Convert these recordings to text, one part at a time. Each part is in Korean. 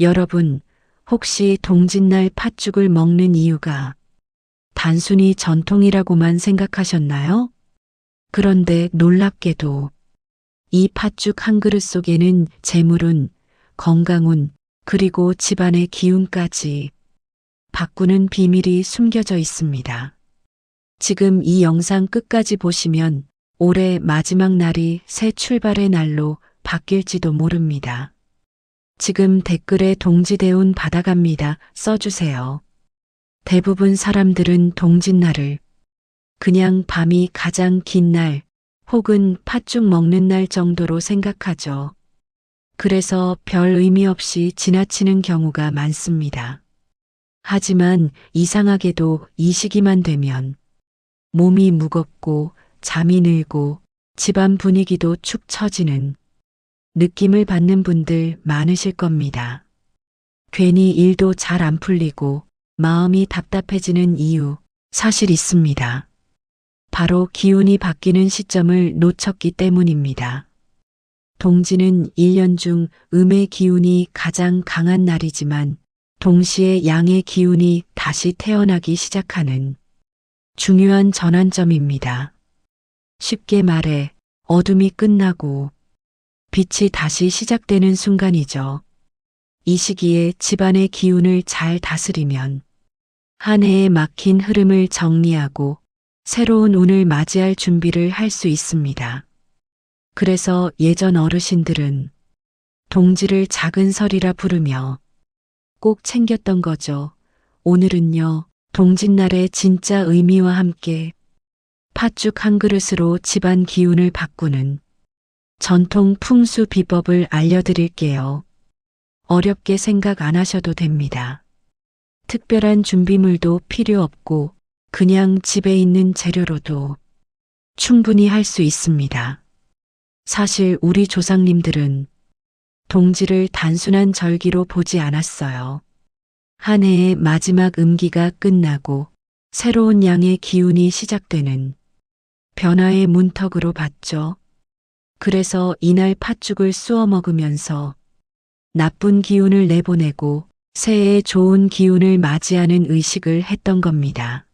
여러분, 혹시 동짓날 팥죽을 먹는 이유가 단순히 전통이라고만 생각하셨나요? 그런데 놀랍게도 이 팥죽 한 그릇 속에는 재물운, 건강운, 그리고 집안의 기운까지 바꾸는 비밀이 숨겨져 있습니다. 지금 이 영상 끝까지 보시면 올해 마지막 날이 새 출발의 날로 바뀔지도 모릅니다. 지금 댓글에 동지대운 받아갑니다. 써주세요. 대부분 사람들은 동짓날을 그냥 밤이 가장 긴 날 혹은 팥죽 먹는 날 정도로 생각하죠. 그래서 별 의미 없이 지나치는 경우가 많습니다. 하지만 이상하게도 이 시기만 되면 몸이 무겁고 잠이 늘고 집안 분위기도 축 처지는 느낌을 받는 분들 많으실 겁니다. 괜히 일도 잘 안 풀리고 마음이 답답해지는 이유 사실 있습니다. 바로 기운이 바뀌는 시점을 놓쳤기 때문입니다. 동지는 1년 중 음의 기운이 가장 강한 날이지만 동시에 양의 기운이 다시 태어나기 시작하는 중요한 전환점입니다. 쉽게 말해 어둠이 끝나고 빛이 다시 시작되는 순간이죠. 이 시기에 집안의 기운을 잘 다스리면 한 해에 막힌 흐름을 정리하고 새로운 운을 맞이할 준비를 할 수 있습니다. 그래서 예전 어르신들은 동지를 작은 설이라 부르며 꼭 챙겼던 거죠. 오늘은요, 동짓날의 진짜 의미와 함께 팥죽 한 그릇으로 집안 기운을 바꾸는 전통 풍수 비법을 알려드릴게요. 어렵게 생각 안 하셔도 됩니다. 특별한 준비물도 필요 없고 그냥 집에 있는 재료로도 충분히 할 수 있습니다. 사실 우리 조상님들은 동지를 단순한 절기로 보지 않았어요. 한 해의 마지막 음기가 끝나고 새로운 양의 기운이 시작되는 변화의 문턱으로 봤죠. 그래서 이날 팥죽을 쑤어 먹으면서 나쁜 기운을 내보내고 새해의 좋은 기운을 맞이하는 의식을 했던 겁니다.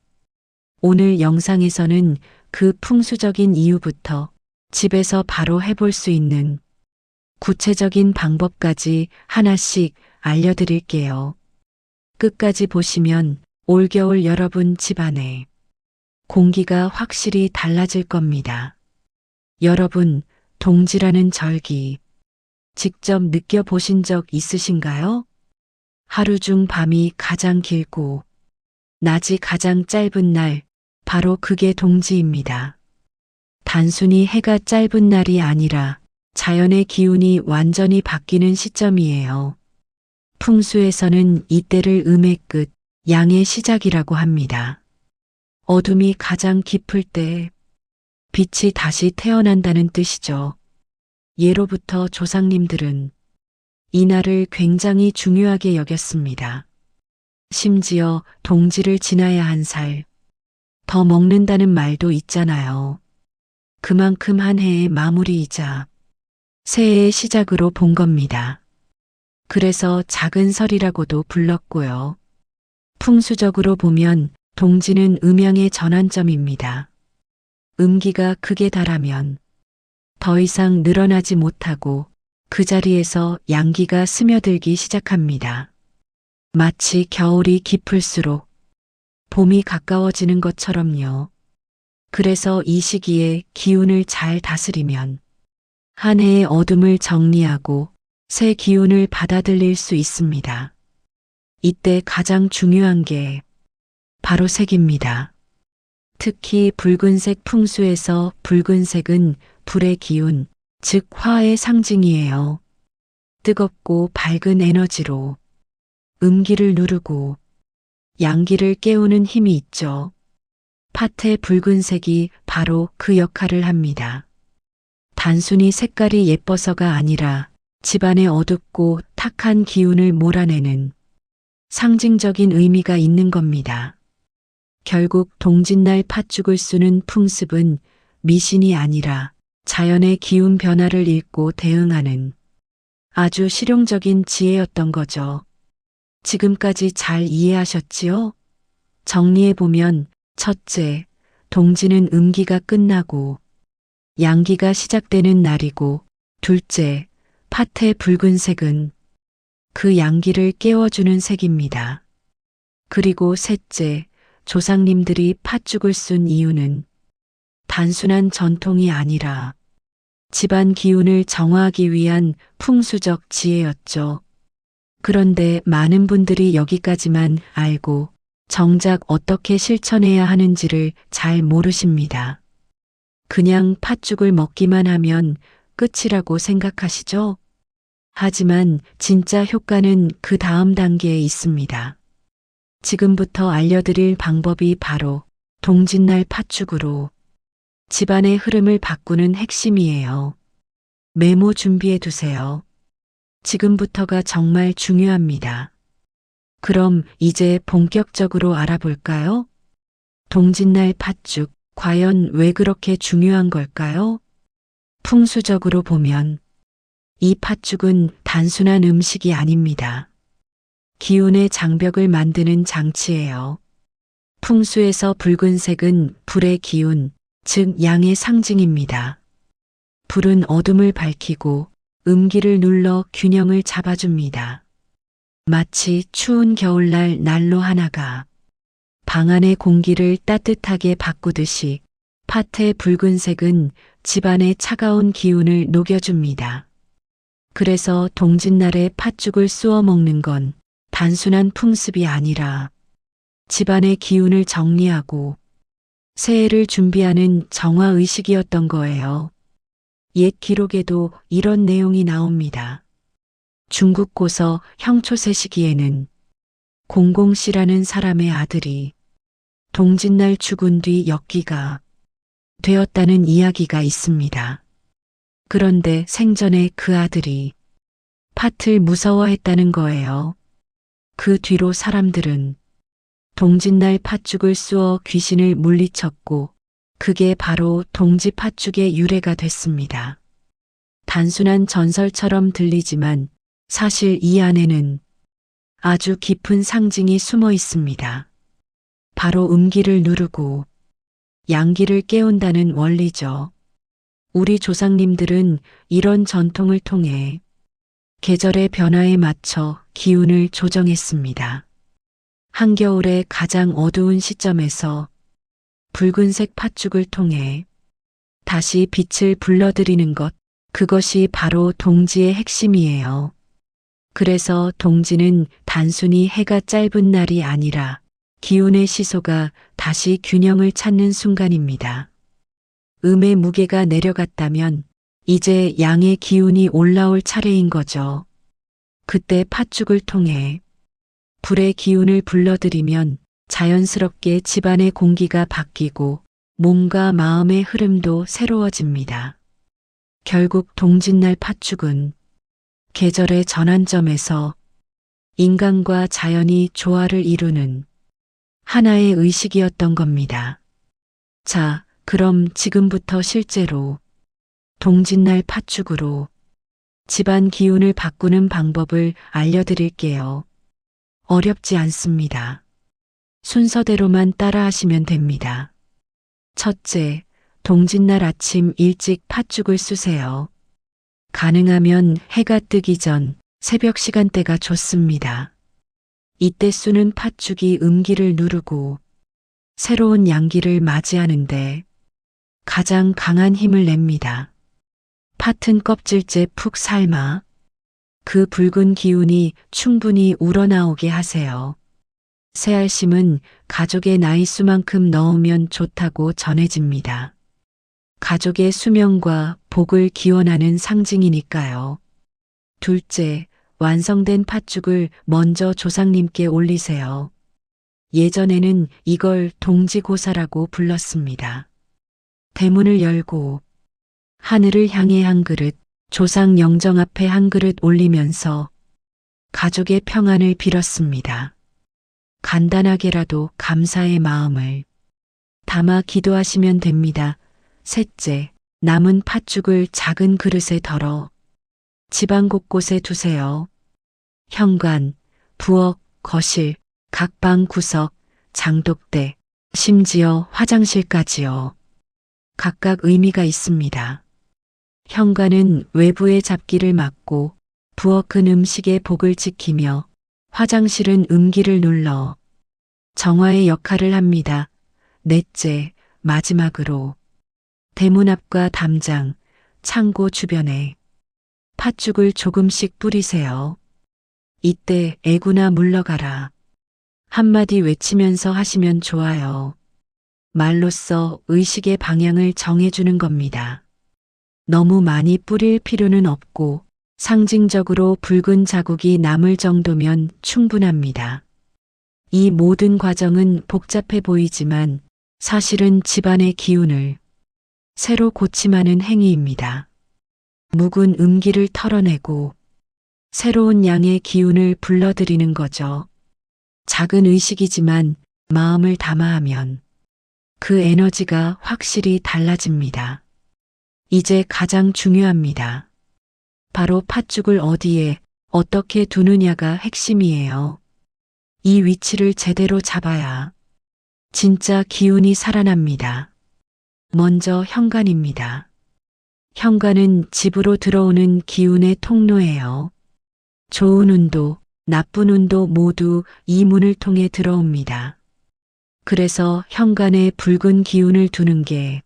오늘 영상에서는 그 풍수적인 이유부터 집에서 바로 해볼 수 있는 구체적인 방법까지 하나씩 알려드릴게요. 끝까지 보시면 올겨울 여러분 집안에 공기가 확실히 달라질 겁니다. 여러분, 동지라는 절기 직접 느껴보신 적 있으신가요? 하루 중 밤이 가장 길고 낮이 가장 짧은 날, 바로 그게 동지입니다. 단순히 해가 짧은 날이 아니라 자연의 기운이 완전히 바뀌는 시점이에요. 풍수에서는 이때를 음의 끝, 양의 시작이라고 합니다. 어둠이 가장 깊을 때 빛이 다시 태어난다는 뜻이죠. 예로부터 조상님들은 이날을 굉장히 중요하게 여겼습니다. 심지어 동지를 지나야 한 살, 더 먹는다는 말도 있잖아요. 그만큼 한 해의 마무리이자 새해의 시작으로 본 겁니다. 그래서 작은 설이라고도 불렀고요. 풍수적으로 보면 동지는 음양의 전환점입니다. 음기가 극에 달하면 더 이상 늘어나지 못하고 그 자리에서 양기가 스며들기 시작합니다. 마치 겨울이 깊을수록 봄이 가까워지는 것처럼요. 그래서 이 시기에 기운을 잘 다스리면 한 해의 어둠을 정리하고 새 기운을 받아들일 수 있습니다. 이때 가장 중요한 게 바로 색입니다. 특히 붉은색 풍수에서 붉은색은 불의 기운, 즉 화의 상징이에요. 뜨겁고 밝은 에너지로 음기를 누르고 양기를 깨우는 힘이 있죠. 팥의 붉은색이 바로 그 역할을 합니다. 단순히 색깔이 예뻐서가 아니라 집안의 어둡고 탁한 기운을 몰아내는 상징적인 의미가 있는 겁니다. 결국 동짓날 팥죽을 쓰는 풍습은 미신이 아니라 자연의 기운 변화를 읽고 대응하는 아주 실용적인 지혜였던 거죠. 지금까지 잘 이해하셨지요? 정리해보면 첫째, 동지는 음기가 끝나고 양기가 시작되는 날이고 둘째, 팥의 붉은색은 그 양기를 깨워주는 색입니다. 그리고 셋째, 조상님들이 팥죽을 쓴 이유는 단순한 전통이 아니라 집안 기운을 정화하기 위한 풍수적 지혜였죠. 그런데 많은 분들이 여기까지만 알고 정작 어떻게 실천해야 하는지를 잘 모르십니다. 그냥 팥죽을 먹기만 하면 끝이라고 생각하시죠? 하지만 진짜 효과는 그 다음 단계에 있습니다. 지금부터 알려드릴 방법이 바로 동짓날 팥죽으로 집안의 흐름을 바꾸는 핵심이에요. 메모 준비해 두세요. 지금부터가 정말 중요합니다. 그럼 이제 본격적으로 알아볼까요? 동짓날 팥죽, 과연 왜 그렇게 중요한 걸까요? 풍수적으로 보면 이 팥죽은 단순한 음식이 아닙니다. 기운의 장벽을 만드는 장치예요. 풍수에서 붉은색은 불의 기운, 즉 양의 상징입니다. 불은 어둠을 밝히고 음기를 눌러 균형을 잡아줍니다. 마치 추운 겨울날 난로 하나가 방 안의 공기를 따뜻하게 바꾸듯이 팥의 붉은색은 집안의 차가운 기운을 녹여줍니다. 그래서 동짓날에 팥죽을 쑤어 먹는 건 단순한 풍습이 아니라 집안의 기운을 정리하고 새해를 준비하는 정화 의식이었던 거예요. 옛 기록에도 이런 내용이 나옵니다. 중국 고서 형초세 시기에는 공공씨라는 사람의 아들이 동짓날 죽은 뒤 역기가 되었다는 이야기가 있습니다. 그런데 생전에 그 아들이 팥을 무서워했다는 거예요. 그 뒤로 사람들은 동짓날 팥죽을 쑤어 귀신을 물리쳤고 그게 바로 동지 팥죽의 유래가 됐습니다. 단순한 전설처럼 들리지만 사실 이 안에는 아주 깊은 상징이 숨어 있습니다. 바로 음기를 누르고 양기를 깨운다는 원리죠. 우리 조상님들은 이런 전통을 통해 계절의 변화에 맞춰 기운을 조정했습니다. 한겨울의 가장 어두운 시점에서 붉은색 팥죽을 통해 다시 빛을 불러들이는 것, 그것이 바로 동지의 핵심이에요. 그래서 동지는 단순히 해가 짧은 날이 아니라 기운의 시소가 다시 균형을 찾는 순간입니다. 음의 무게가 내려갔다면 이제 양의 기운이 올라올 차례인 거죠. 그때 팥죽을 통해 불의 기운을 불러들이면 자연스럽게 집안의 공기가 바뀌고 몸과 마음의 흐름도 새로워집니다. 결국 동짓날 팥죽은 계절의 전환점에서 인간과 자연이 조화를 이루는 하나의 의식이었던 겁니다. 자, 그럼 지금부터 실제로 동짓날 팥죽으로 집안 기운을 바꾸는 방법을 알려드릴게요. 어렵지 않습니다. 순서대로만 따라하시면 됩니다. 첫째, 동짓날 아침 일찍 팥죽을 쑤세요. 가능하면 해가 뜨기 전 새벽 시간대가 좋습니다. 이때 쑤는 팥죽이 음기를 누르고 새로운 양기를 맞이하는데 가장 강한 힘을 냅니다. 팥은 껍질째 푹 삶아 그 붉은 기운이 충분히 우러나오게 하세요. 새알심은 가족의 나이 수만큼 넣으면 좋다고 전해집니다. 가족의 수명과 복을 기원하는 상징이니까요. 둘째, 완성된 팥죽을 먼저 조상님께 올리세요. 예전에는 이걸 동지고사라고 불렀습니다. 대문을 열고 하늘을 향해 한 그릇, 조상 영정 앞에 한 그릇 올리면서 가족의 평안을 빌었습니다. 간단하게라도 감사의 마음을 담아 기도하시면 됩니다. 셋째, 남은 팥죽을 작은 그릇에 덜어 집안 곳곳에 두세요. 현관, 부엌, 거실, 각 방 구석, 장독대, 심지어 화장실까지요. 각각 의미가 있습니다. 현관은 외부의 잡기를 막고 부엌은 음식의 복을 지키며 화장실은 음기를 눌러 정화의 역할을 합니다. 넷째, 마지막으로 대문 앞과 담장, 창고 주변에 팥죽을 조금씩 뿌리세요. 이때 애구나 물러가라. 한마디 외치면서 하시면 좋아요. 말로써 의식의 방향을 정해주는 겁니다. 너무 많이 뿌릴 필요는 없고 상징적으로 붉은 자국이 남을 정도면 충분합니다. 이 모든 과정은 복잡해 보이지만 사실은 집안의 기운을 새로 고침하는 행위입니다. 묵은 음기를 털어내고 새로운 양의 기운을 불러들이는 거죠. 작은 의식이지만 마음을 담아하면 그 에너지가 확실히 달라집니다. 이제 가장 중요합니다. 바로 팥죽을 어디에 어떻게 두느냐가 핵심이에요. 이 위치를 제대로 잡아야 진짜 기운이 살아납니다. 먼저 현관입니다. 현관은 집으로 들어오는 기운의 통로예요. 좋은 운도, 나쁜 운도 모두 이 문을 통해 들어옵니다. 그래서 현관에 붉은 기운을 두는 게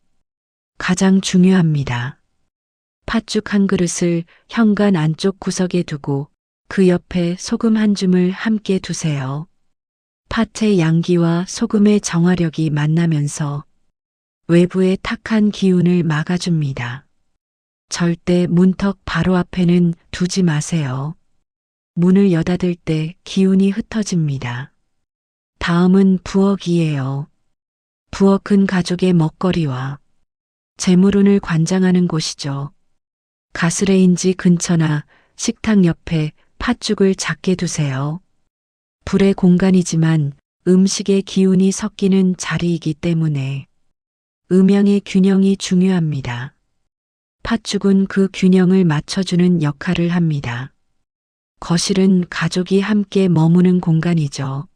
가장 중요합니다. 팥죽 한 그릇을 현관 안쪽 구석에 두고 그 옆에 소금 한 줌을 함께 두세요. 팥의 양기와 소금의 정화력이 만나면서 외부의 탁한 기운을 막아줍니다. 절대 문턱 바로 앞에는 두지 마세요. 문을 여닫을 때 기운이 흩어집니다. 다음은 부엌이에요. 부엌은 가족의 먹거리와 재물운을 관장하는 곳이죠. 가스레인지 근처나 식탁 옆에 팥죽을 작게 두세요. 불의 공간이지만 음식의 기운이 섞이는 자리이기 때문에 음양의 균형이 중요합니다. 팥죽은 그 균형을 맞춰주는 역할을 합니다. 거실은 가족이 함께 머무는 공간이죠.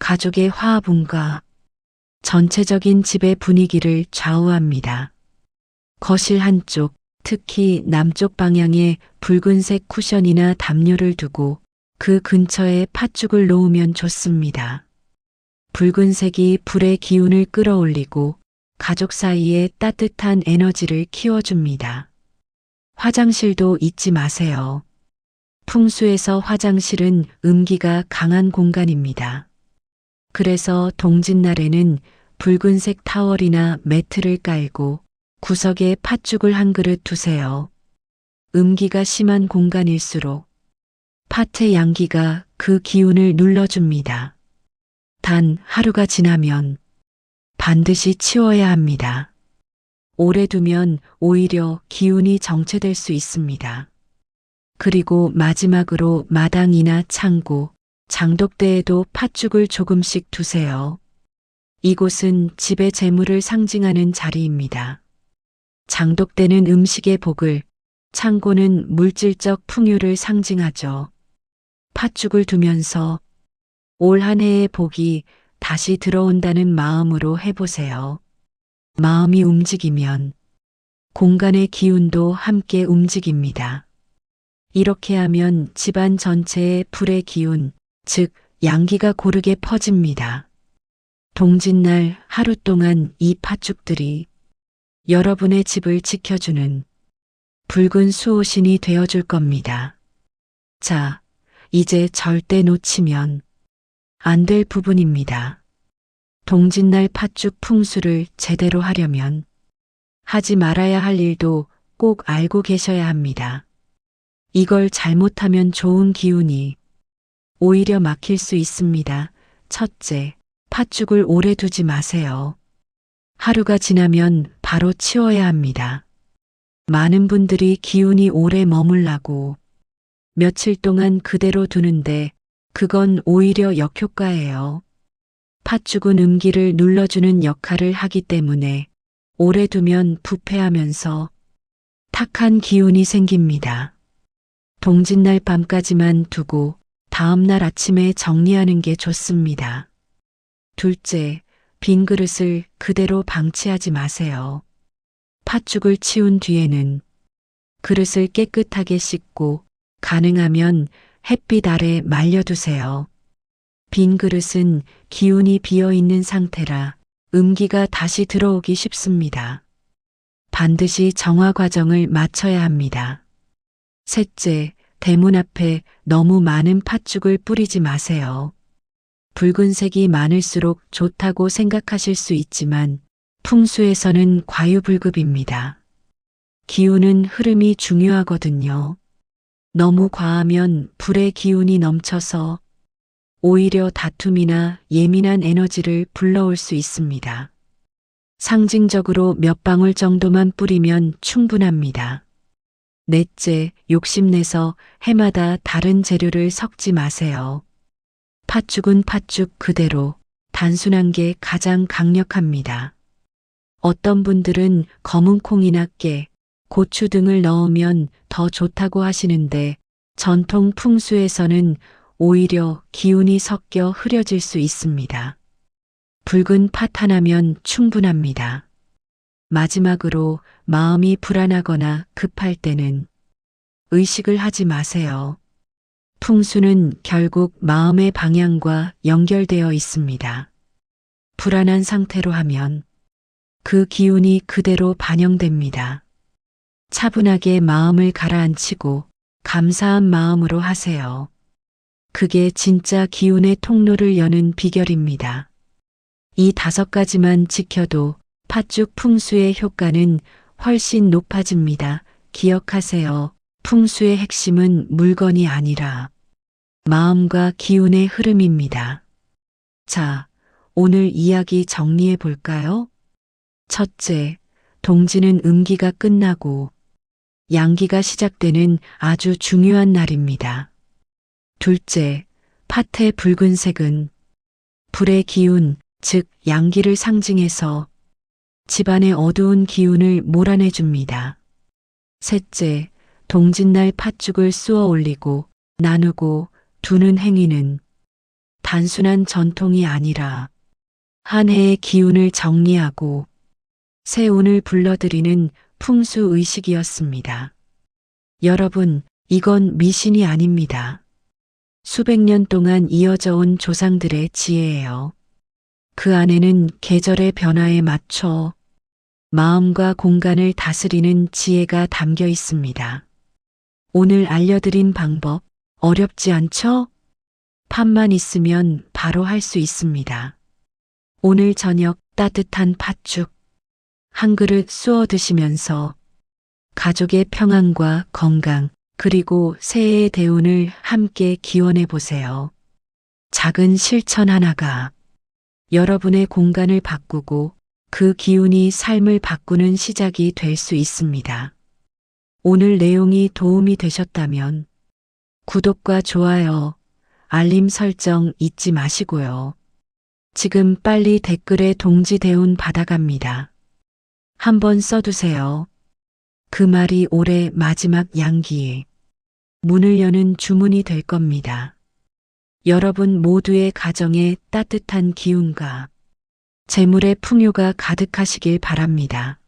가족의 화합음과 전체적인 집의 분위기를 좌우합니다. 거실 한쪽, 특히 남쪽 방향에 붉은색 쿠션이나 담요를 두고 그 근처에 팥죽을 놓으면 좋습니다. 붉은색이 불의 기운을 끌어올리고 가족 사이에 따뜻한 에너지를 키워줍니다. 화장실도 잊지 마세요. 풍수에서 화장실은 음기가 강한 공간입니다. 그래서 동짓날에는 붉은색 타월이나 매트를 깔고 구석에 팥죽을 한 그릇 두세요. 음기가 심한 공간일수록 팥의 양기가 그 기운을 눌러줍니다. 단 하루가 지나면 반드시 치워야 합니다. 오래 두면 오히려 기운이 정체될 수 있습니다. 그리고 마지막으로 마당이나 창고, 장독대에도 팥죽을 조금씩 두세요. 이곳은 집의 재물을 상징하는 자리입니다. 장독대는 음식의 복을, 창고는 물질적 풍요를 상징하죠. 팥죽을 두면서 올 한 해의 복이 다시 들어온다는 마음으로 해보세요. 마음이 움직이면 공간의 기운도 함께 움직입니다. 이렇게 하면 집안 전체의 불의 기운, 즉 양기가 고르게 퍼집니다. 동짓날 하루 동안 이 팥죽들이 여러분의 집을 지켜주는 붉은 수호신이 되어줄 겁니다. 자, 이제 절대 놓치면 안 될 부분입니다. 동짓날 팥죽 풍수를 제대로 하려면 하지 말아야 할 일도 꼭 알고 계셔야 합니다. 이걸 잘못하면 좋은 기운이 오히려 막힐 수 있습니다. 첫째, 팥죽을 오래 두지 마세요. 하루가 지나면 바로 치워야 합니다. 많은 분들이 기운이 오래 머물라고 며칠 동안 그대로 두는데 그건 오히려 역효과예요. 팥죽은 음기를 눌러주는 역할을 하기 때문에 오래 두면 부패하면서 탁한 기운이 생깁니다. 동짓날 밤까지만 두고 다음날 아침에 정리하는 게 좋습니다. 둘째, 빈 그릇을 그대로 방치하지 마세요. 팥죽을 치운 뒤에는 그릇을 깨끗하게 씻고 가능하면 햇빛 아래 말려두세요. 빈 그릇은 기운이 비어 있는 상태라 음기가 다시 들어오기 쉽습니다. 반드시 정화 과정을 마쳐야 합니다. 셋째, 대문 앞에 너무 많은 팥죽을 뿌리지 마세요. 붉은색이 많을수록 좋다고 생각하실 수 있지만 풍수에서는 과유불급입니다. 기운은 흐름이 중요하거든요. 너무 과하면 불의 기운이 넘쳐서 오히려 다툼이나 예민한 에너지를 불러올 수 있습니다. 상징적으로 몇 방울 정도만 뿌리면 충분합니다. 넷째, 욕심내서 해마다 다른 재료를 섞지 마세요. 팥죽은 팥죽 그대로 단순한 게 가장 강력합니다. 어떤 분들은 검은 콩이나 깨, 고추 등을 넣으면 더 좋다고 하시는데 전통 풍수에서는 오히려 기운이 섞여 흐려질 수 있습니다. 붉은 팥 하나면 충분합니다. 마지막으로 마음이 불안하거나 급할 때는 의식을 하지 마세요. 풍수는 결국 마음의 방향과 연결되어 있습니다. 불안한 상태로 하면 그 기운이 그대로 반영됩니다. 차분하게 마음을 가라앉히고 감사한 마음으로 하세요. 그게 진짜 기운의 통로를 여는 비결입니다. 이 다섯 가지만 지켜도 팥죽 풍수의 효과는 훨씬 높아집니다. 기억하세요. 풍수의 핵심은 물건이 아니라 마음과 기운의 흐름입니다. 자, 오늘 이야기 정리해 볼까요? 첫째, 동지는 음기가 끝나고 양기가 시작되는 아주 중요한 날입니다. 둘째, 팥의 붉은색은 불의 기운, 즉 양기를 상징해서 집안의 어두운 기운을 몰아내 줍니다. 셋째, 동짓날 팥죽을 쑤어 올리고 나누고 두는 행위는 단순한 전통이 아니라 한 해의 기운을 정리하고 새 운을 불러들이는 풍수 의식이었습니다. 여러분, 이건 미신이 아닙니다. 수백 년 동안 이어져 온 조상들의 지혜예요. 그 안에는 계절의 변화에 맞춰 마음과 공간을 다스리는 지혜가 담겨 있습니다. 오늘 알려드린 방법 어렵지 않죠? 팥만 있으면 바로 할 수 있습니다. 오늘 저녁 따뜻한 팥죽 한 그릇 쑤어 드시면서 가족의 평안과 건강 그리고 새해의 대운을 함께 기원해 보세요. 작은 실천 하나가 여러분의 공간을 바꾸고 그 기운이 삶을 바꾸는 시작이 될 수 있습니다. 오늘 내용이 도움이 되셨다면 구독과 좋아요, 알림 설정 잊지 마시고요. 지금 빨리 댓글에 동지 대운 받아갑니다. 한번 써두세요. 그 말이 올해 마지막 양기에 문을 여는 주문이 될 겁니다. 여러분 모두의 가정에 따뜻한 기운과 재물의 풍요가 가득하시길 바랍니다.